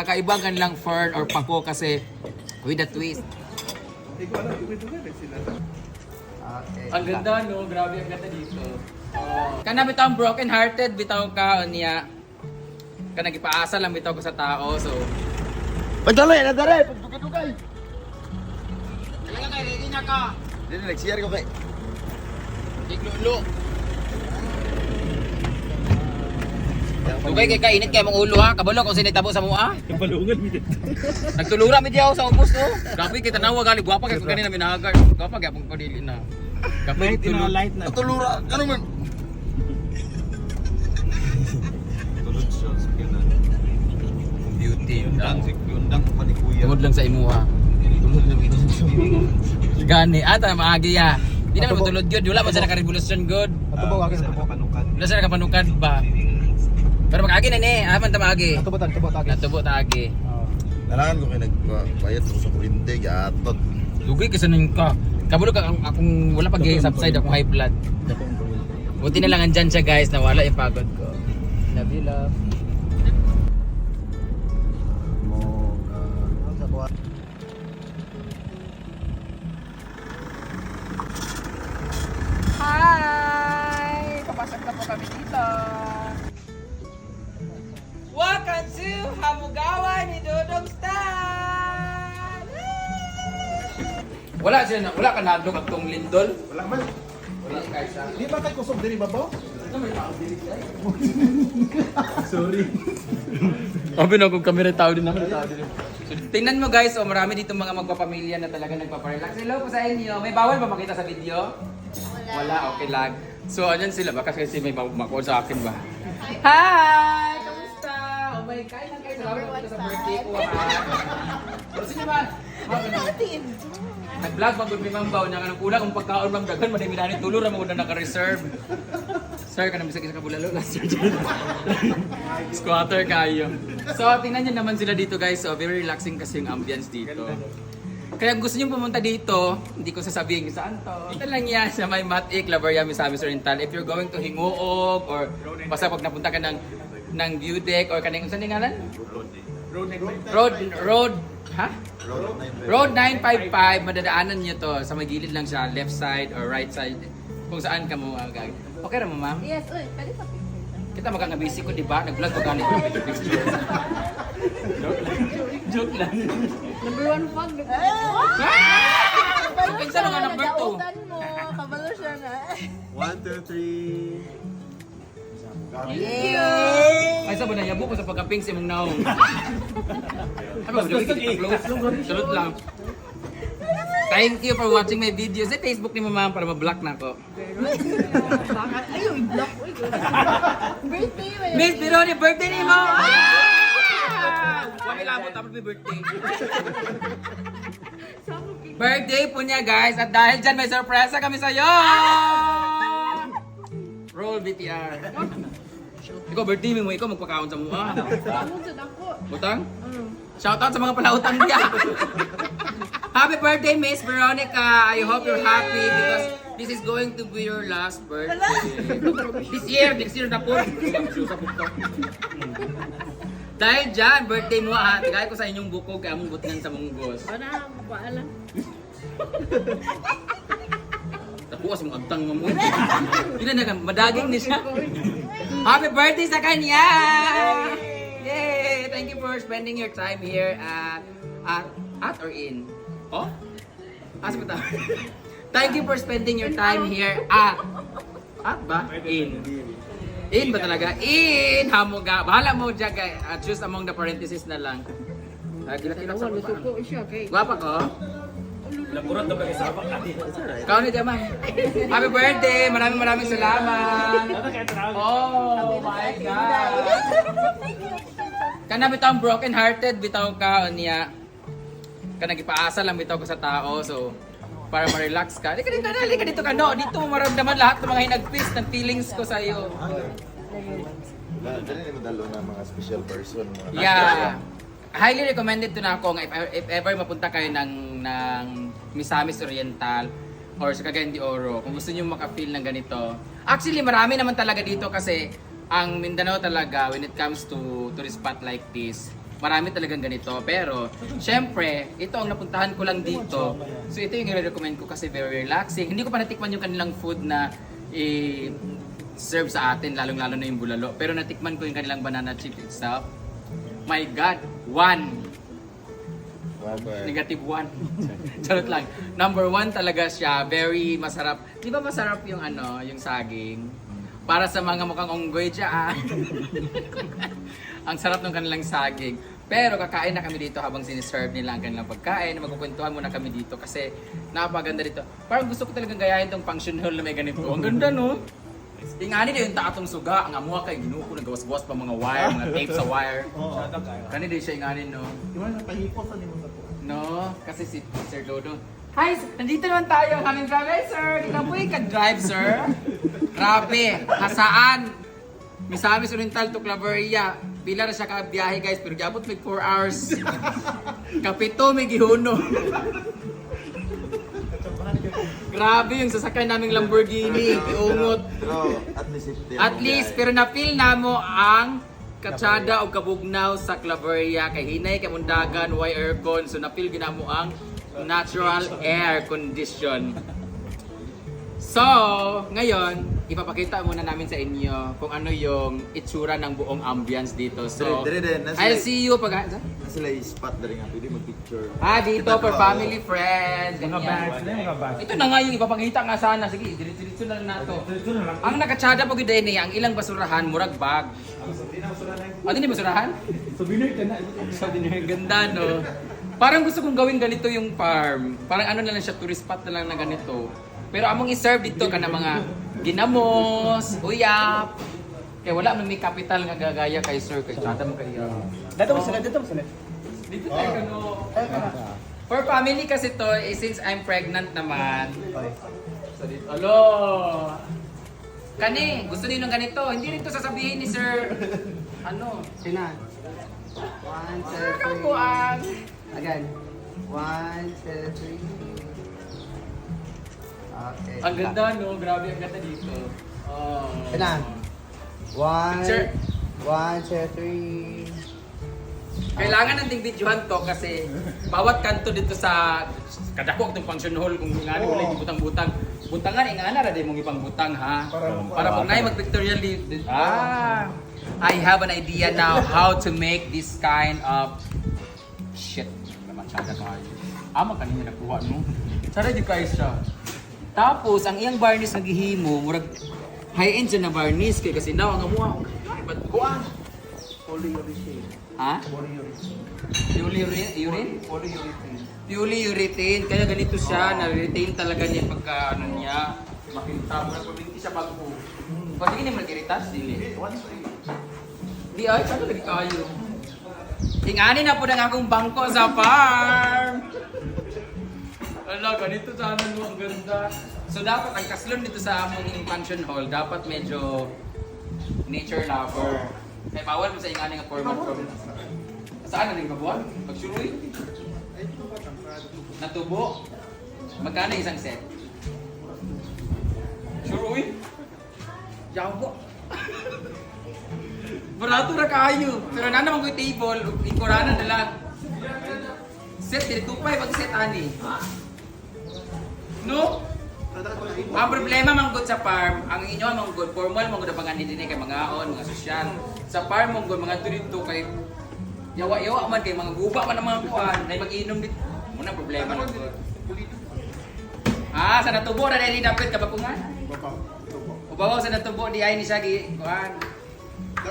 Kakaiba ang kanilang fern or pako kasi with a twist. Ang ganda no, grabe ang ganda dito. Oh. Kana bitaw ang broken hearted bitaw ka niya. Kana gipaasa lang bitaw ko sa tao so. Pagdalay na dare, pagdugay-dugay. Talaga kay ready na ka. Dili nag-share ko kay. Iglulo. Tugay kay kainit kay mong ulo ha. Kabalo kung sinitabo sa mua. Kapalungan mi dito. Nagtulura mi diyaw sa ubos no. Grabe kay tanawa gali gwapa kay kanina minahagar. Gwapa kay apong padili na. Kapay Light na light na. Tulura, ano man? Tulog siya sa kanan. Beauty. Undang si undang pa ni kuya. Tungod lang sa imuha. Tulog lang ito. Gani ata maagi ya. Di na matulod gyud wala man sa naka-revolution good. Ato ba wagin Sa ato ba? panukan. Wala sa nakapanukad ba. Pero mag-agi na ni, aman ta maagi. Ato ba tag ato ba tag? Natubo ta agi. Kailangan ko kayo nagbayad ko sa kurinte, gatot. Lugi kasi nun ka. Kabalo ka ang- akong wala pag subside akong high blood. Buti na lang andyan siya guys, nawala yung pagod ko. Love you, love. Ah. Hi! Papasok na po kami dito. To Hamugawa ni Dodong Stan! Wala siya na, wala ka nadog ang tong lindol. Wala man. Wala ka isa. Di ba kay kusog diri babaw? Sabi na kung kami rin tao din naman. So, tingnan mo guys, oh, marami dito mga magpapamilya na talaga nagpaparelax. Hello po sa inyo. May bawal ba makita sa video? Wala. okay lang. So, andyan sila. Baka kasi may makuha sa akin ba? Hi! My God, lang kayo. Salamat po sa birthday ko. ha? O, sino ba? Nag-vlog mag good Ma'am Bao niya nga kulang ang pagkaon Ma'am Dagan madami na ni tulor mo na naka-reserve. Sir, kanang bisag sa kabulalo last year. Squatter kayo. So, tingnan niyo naman sila dito guys. So, very relaxing kasi yung ambience dito. Kaya gusto niyo pumunta dito, hindi ko sasabihin saan to. Ito lang yan sa may Matik, Labaria, Misamis Oriental. If you're going to Hinguog or basta pag napunta ka ng ng view deck or kaning saan yung ngalan? Road, road, ha? Road 955, madadaanan niyo to. Sa may gilid lang siya, left side or right side. Kung saan ka mo agag. Okay ra mo, ma'am? Yes, uy, pwede pa. Kita magkang busy ko, di ba? Nag-vlog ko galing ng picture picture. Joke lang. Number one pag. Ah! Pinsa na nga number two. Kabalo siya na. One, two, three. Ay, sa na yabo ko sa pagkaping si mong naong. Ba, close. Sunod lang. Thank you for watching my videos. Sa Facebook ni mama para ma-block na ako. Ayaw, i-block ko. Birthday mo. Miss Bironi, birthday ni mo! Ah! Wala labot tapos may birthday. birthday po niya guys at dahil dyan may sorpresa kami sa'yo! Roll BTR. Ikaw birthday mo, ikaw magpakaon sa mua. Ano sa dako? Utang? Shoutout sa mga palautang niya. Happy birthday, Miss Veronica. I hope you're happy because this is going to be your last birthday. This year, next year na po. Dahil dyan, birthday mo ha. Tigay ko sa inyong bukog kaya mong butngan sa munggos. Wala, paalam. Tapuas mong agtang mo. Hindi na madaging ni siya. Happy birthday sa kanya! Yay! Thank you for spending your time here at at at or in. Oh? Asa ba ta? Thank you for spending your time here at at ba? In. In ba talaga? In! Hamuga. Bahala mo dyan kay uh, choose among the parentheses na lang. Uh, Gila-gila sa kay. Gwapa ko? Lapurat na sa abak natin? Ikaw ni Jaman. Happy birthday! Maraming maraming salamat! Oh my God! Kana bitaw broken hearted bitaw ka niya. Kana gipaasa lang bitaw ko sa tao so para ma-relax ka. Di ka dito na, ka dito ka no. Dito mo maramdaman lahat ng mga hinagpis ng feelings ko sa iyo. Dali na madalo na mga special person. Mga Yeah. Highly recommended to na ako if, if ever mapunta kayo ng ng Misamis Oriental or sa Cagayan de Oro, kung gusto niyo maka-feel ng ganito. Actually, marami naman talaga dito kasi ang Mindanao talaga when it comes to to spot like this, marami talagang ganito. Pero, syempre, ito ang napuntahan ko lang dito. So, ito yung i-recommend ko kasi very relaxing. Hindi ko pa natikman yung kanilang food na i- serve sa atin, lalong-lalo na yung bulalo. Pero natikman ko yung kanilang banana chip itself. My God, one Negative one. Charot lang. Number one talaga siya. Very masarap. Di ba masarap yung ano, yung saging? Para sa mga mukhang unggoy dyan. ang sarap ng kanilang saging. Pero kakain na kami dito habang siniserve nila ang kanilang pagkain. Magkukwentuhan muna kami dito kasi napaganda dito. Parang gusto ko talagang gayahin tong function hall na may ganito. Ang ganda no? Ingani na yung taatong suga. Ang amuha kay ginuko nagawas-gawas pa mga wire, mga tape sa wire. Kani din siya ingani no? Na pahipot sa nimo sa to. No, kasi si Sir Dodo. Hi, nandito naman tayo. Kaming driver, sir. Kita po yung drive sir. Grabe, hasaan. Misamis Oriental to Claveria. Pila na siya kabiyahe, guys. Pero gabot may 4 hours. Kapito may gihuno. Grabe yung sasakyan naming Lamborghini. Iungot. Pero at least yung At least, pero na-feel na mo ang katsada o kabugnaw sa Claveria kay hinay kay mundagan way aircon so na-feel gina mo ang natural air condition. So, ngayon, ipapakita muna namin sa inyo kung ano yung itsura ng buong ambience dito. So, Dire- dire- dire. Nasa- I'll see you pag... Na sila yung spot na rin nga, pwede mag-picture. Ah, dito Kita for ba? family, friends, Mga ganyan. bags na mga bags. Ito na nga yung ipapakita nga sana. Sige, diretso na lang nato. Ang nakatsada po gid ni ang ilang basurahan murag bag. Ah, di ni basurahan? So binay ka na. So din ganda no. Parang gusto kong gawin ganito yung farm. Parang ano na lang siya tourist spot na lang na ganito. Pero among i-serve dito ka na mga ginamos, uyap. Kaya wala man may capital nga gagaya kay sir kay tsada mo kayo. Dito mo sila, dito mo sila. Dito tayo ka no. For family kasi to, eh, since I'm pregnant naman. So dito, alo. Kani, gusto niyo ng ganito. Hindi rin to sasabihin ni sir. Ano? Sina? One, two, Sir, three. Again. One, two, three. Okay. Ang ganda no, grabe ang ganda dito. Oh. Sina? One. Picture. One, two, three. Kailangan nating videohan to kasi bawat kanto dito sa kadako itong function hall kung nga Oo. wala yung butang-butang. Butangan, ingana ra din mong ipang butang ha. Para- Para pag naay mag-pictorial leave. Ah, I have an idea now how to make this kind of shit. Naman tsada kayo. Amo kanina nakuha no. Tsada di kayo siya. Tapos ang iyang varnish nga gihimo, murag high-end siya na varnish kay kasi now ang amuha. Ba't kuha? Polyurethane. Ha? Polyurethane. Urine? urine? Polyurethane. Purely urethane, kaya ganito siya, na-retain talaga niya pagka ano niya, makintab, na pabinti siya bago. Pwede ka naman nag-irritas, dili. Once a Di ay, saan lagi kayo? Tingani na po ng akong bangko sa farm! Ala, ganito sana no, ang ganda. So dapat ang kaslon dito sa among function hall, dapat medyo nature lover. Kaya bawal mo sa ingani nga format from... Saan na rin kabuan? Pagsuroy? Natubo? Magkano isang set? Sure, uy? Yawa. Barato na kayo. Pero na naman ko yung table, ikurana na lang. Set, tinitupay pag set ani. No? Ang problema man gud sa farm, ang inyo man gud formal man gud ang panganin dinhi kay mga on, mga sosyal. Sa farm man gud mga dito kay yawa-yawa man kay mga guba man ang mga kuan, nay mag-inom dito. Muna problema na. Ah, sa natubo na dili dapat kabakungan. Babaw. Tubo. Ubawaw sa natubo di ay ni siya gi kuan. Ka.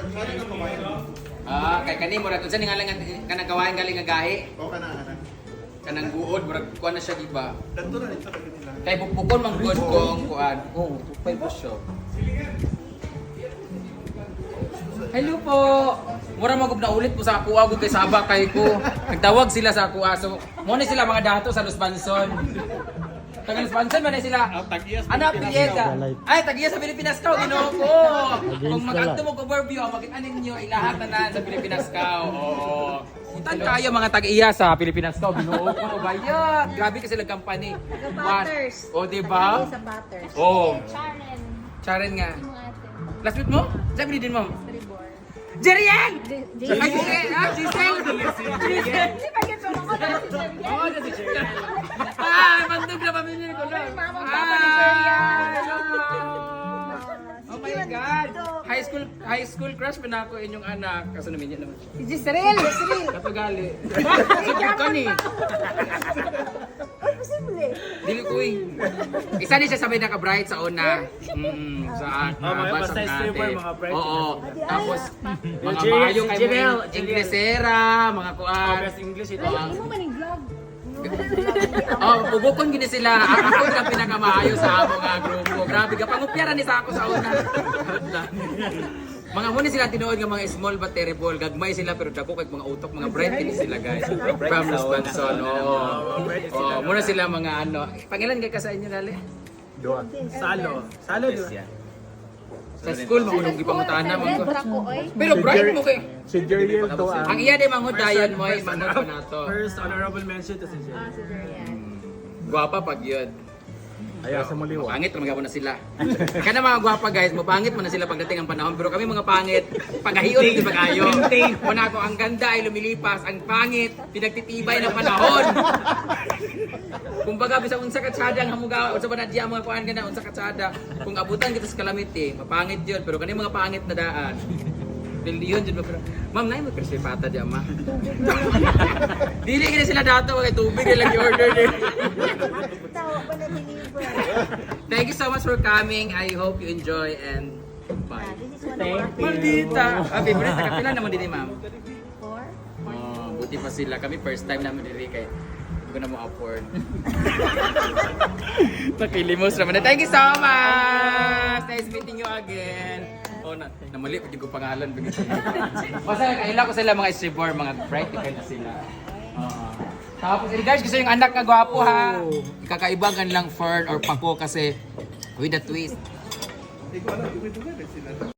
Ah, kay kani murag unsa ni nga lang kanang kawain galing nga O ka na, anak. Kanang buod murag kuan na siya giba. Danto na sa kanila. Kay bukbukon man gud kong kuan. Oh, tupay po siya. Hello po. Mura magub na ulit po sa kuha gud kay Saba kay ko. Nagtawag sila sa kuha. So, mo ni sila mga dato sa Los Banson. Taga Los Banson man na sila. Ano apelyido? Ay, tagiya sa Pilipinas ka, ginoo ko. Kung mag-adto mo overview, makita ninyo ilahat na na sa Pilipinas ka. Oo. Utan kayo mga tag-iya sa Pilipinas ka, ginoo ko. Bayad. Grabe kasi lang company. Butters. O, di ba? Sa butters. Oo. Sharon. Charen nga. Yung ate. Last week mo? Sabi din mo. Jerian! Ay, Giselle! Ah, Giselle! Giselle! Hindi pa gets ako na si Jerry. Ah, bandog na pamilya ko lang. Mama, papa ni Jerian. Oh my God! High school high school crush pa na ako inyong anak. Kaso namin yan naman siya. Si Gisrel, Gisrel. Katugali. Sugod ka ni. Ay, posible. Dili ko eh. Isa din siya sabay naka-bright sa una. Mm, sa Oh, mga mga basta stripper, mga bright. Oo. Tapos, mga si kay mga Inglesera, mga kuan. Oh, best English ito. Ay, imo man yung vlog. Oh, ugukon gini sila. Ako yung pinakamaayo sa amo nga grupo. Grabe ka pangupyaran ni sa ako sa una. Mga muna sila tinuod nga mga small but terrible. Gagmay sila pero dako kay mga utok, mga bright kini sila guys. From Wisconsin. Oo. Oh, muna sila mga ano. Pangilan kay ka sa inyo dali? Dua. Salo. Salo dua. Sa school mahulog gipangutahan na brako, oy. Pero bright mo kay. Si Jeriel to ang Ang iya de mangod dayon mo ay mangod pa nato. First honorable mention to si Jeriel. Ah. Gwapa pag yun. Ayaw sa muliwa. Pangit naman gapon na sila. Kana mga gwapa guys, mapangit mo na sila pagdating ang panahon. Pero kami mga pangit, paghahiyon hindi pag-ayo. Muna ako, ang ganda ay lumilipas, ang pangit, pinagtitibay ng panahon. Kung baga, bisa unsa ka tsada ang hamugawa, unsa ba na diya mga kuhan ganda, unsa ka tsada. Kung abutan kita sa calamity, mapangit yun. Pero kani mga pangit na daan. Bilyon dyan ba? Pero, Ma'am, na mo crispy pata dyan, ma. Dili kini sila dato, kay tubig nila i-order din. Pa na deliver. Thank you so much for coming. I hope you enjoy and bye. This is one Thank of you. Maldita! Ah, favorite na kapila naman din ni ma'am. four. Oh, buti pa sila. Kami first time namin diri kay hindi ko na mo afford. Nakilimos naman. Thank you so much! Nice meeting you again. Oh, na, namali ko yung pangalan. Basta kaila ko sila mga stripper, mga kayo na sila. Oo. Tapos, eh, guys, gusto yung anak na gwapo ha. Kakaiba lang fern or pako kasi with a twist. Ko alam, rin sila.